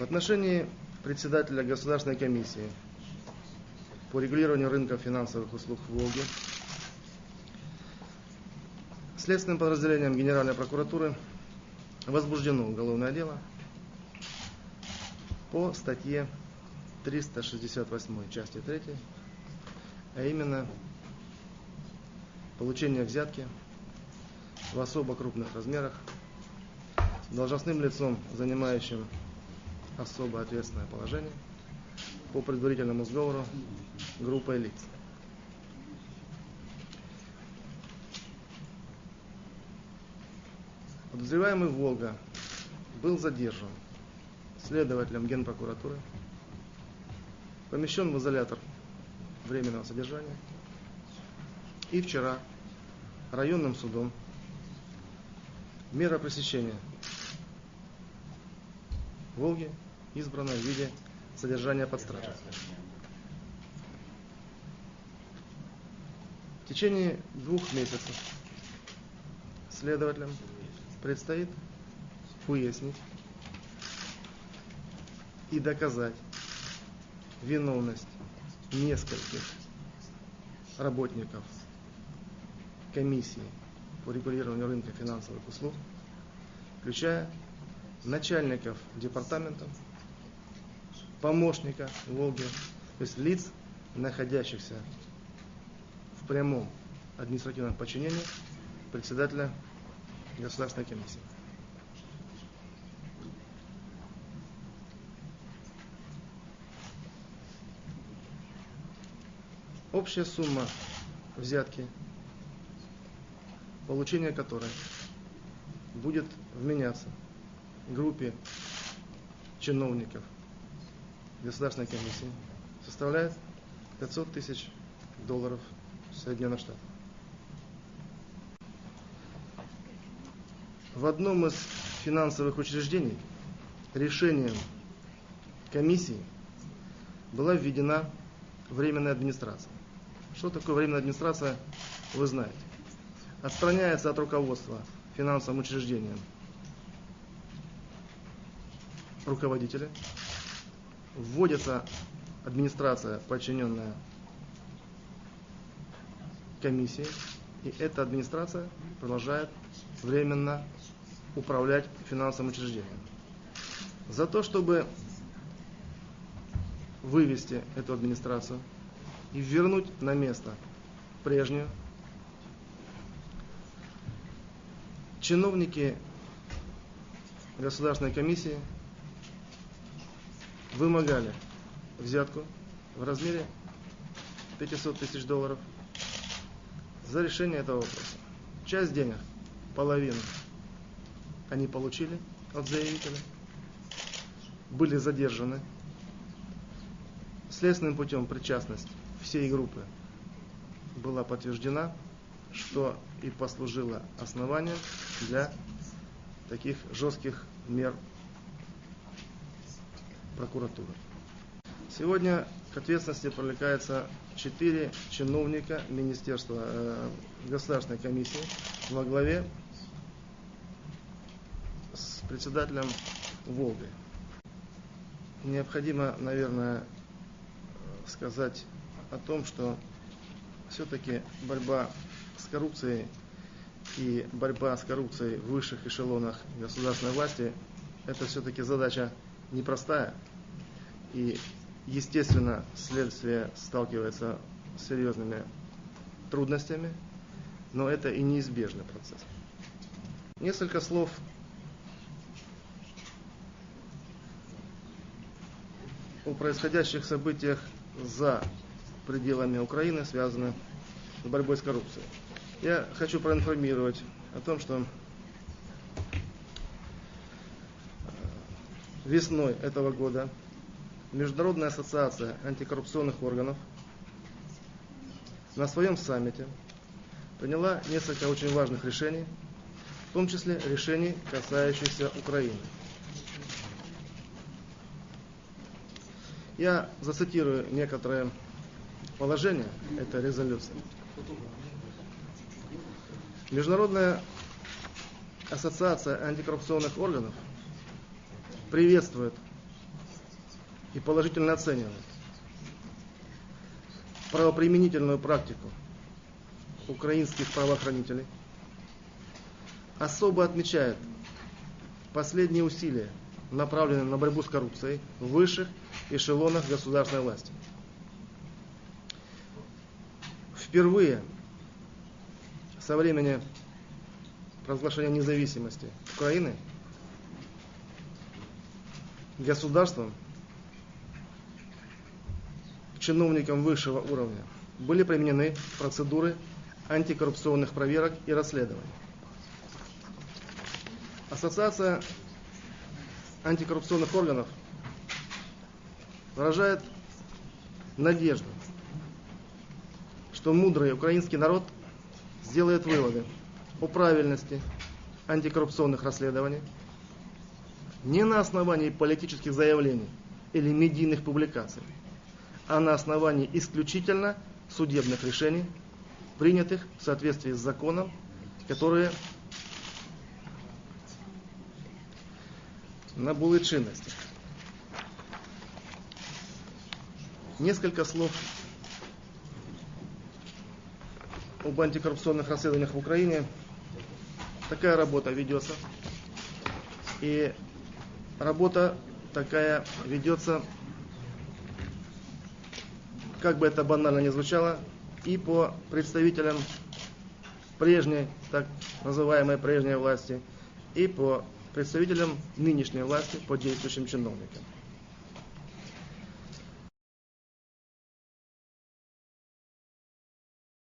В отношении председателя Государственной комиссии по регулированию рынка финансовых услуг в Волге следственным подразделением Генеральной прокуратуры возбуждено уголовное дело по статье 368 части 3, а именно получение взятки в особо крупных размерах должностным лицом, занимающим особо ответственное положение по предварительному сговору группой лиц. Подозреваемый Волга был задержан следователем Генпрокуратуры, помещен в изолятор временного содержания и вчера районным судом мера пресечения Волги избрана в виде содержания под стражей. В течение двух месяцев следователям предстоит выяснить и доказать виновность нескольких работников комиссии по регулированию рынка финансовых услуг, включая начальников департаментов, помощника Волги, то есть лиц, находящихся в прямом административном подчинении председателя Государственной комиссии. Общая сумма взятки, получение которой будет вменяться группе чиновников Государственной комиссии составляет 500 тысяч долларов Соединенных Штатов. В одном из финансовых учреждений решением комиссии была введена временная администрация. Что такое временная администрация, вы знаете. Отстраняется от руководства финансовым учреждением руководители, вводится администрация, подчиненная комиссии, и эта администрация продолжает временно управлять финансовым учреждением. За то, чтобы вывести эту администрацию и вернуть на место прежнюю. Чиновники Государственной комиссии вымогали взятку в размере 500 тысяч долларов за решение этого вопроса. Часть денег, половину, они получили от заявителя, были задержаны. Следственным путем причастность всей группы была подтверждена, что и послужило основанием для таких жестких мер прокуратуры. Сегодня к ответственности привлекается четыре чиновника Министерства э, Государственной комиссии во главе с председателем Волгой. Необходимо, наверное, сказать о том, что все-таки борьба с коррупцией и борьба с коррупцией в высших эшелонах государственной власти это все-таки задача непростая. И, естественно, следствие сталкивается с серьезными трудностями, но это и неизбежный процесс. Несколько слов о происходящих событиях за пределами Украины связаны с борьбой с коррупцией. Я хочу проинформировать о том, что весной этого года Международная ассоциация антикоррупционных органов на своем саммите приняла несколько очень важных решений, в том числе решений, касающихся Украины. Я зацитирую некоторые положения этой резолюции. Международная ассоциация антикоррупционных органов приветствует и положительно оценивает правоприменительную практику украинских правоохранителей, особо отмечает последние усилия, направленные на борьбу с коррупцией в высших эшелонах государственной власти. Впервые со времени провозглашения независимости Украины государством чиновникам высшего уровня были применены процедуры антикоррупционных проверок и расследований. Ассоциация антикоррупционных органов выражает надежду, что мудрый украинский народ сделает выводы о правильности антикоррупционных расследований не на основании политических заявлений или медийных публикаций, а на основании исключительно судебных решений, принятых в соответствии с законом, которые набули чинности. Несколько слов об антикоррупционных расследованиях в Украине. Такая работа ведется. И работа такая ведется, как бы это банально не звучало, и по представителям прежней, так называемой прежней власти, и по представителям нынешней власти, по действующим чиновникам.